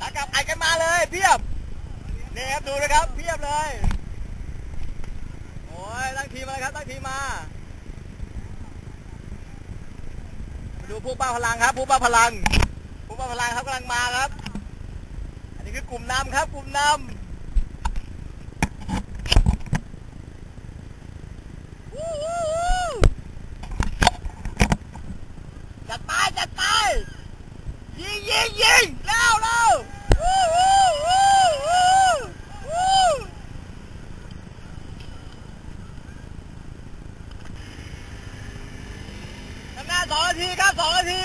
มาเลยเพียบนี่ครับดูนะครับเพียบเลยโอ้ยตั้งทีมมาครับตั้งทีมมามาดูผู้บ้าพลังครับ ผู้บ้าพลัง ผู้บ้าพลังครับกำลังมาครับ อันนี้คือกลุ่มนำครับ กลุ่มนำวู้วู้วู้จัดไปจัดไป ยิงยิงยิงเร็วเร็ววู้วู้วู้วู้วู้ ข้างห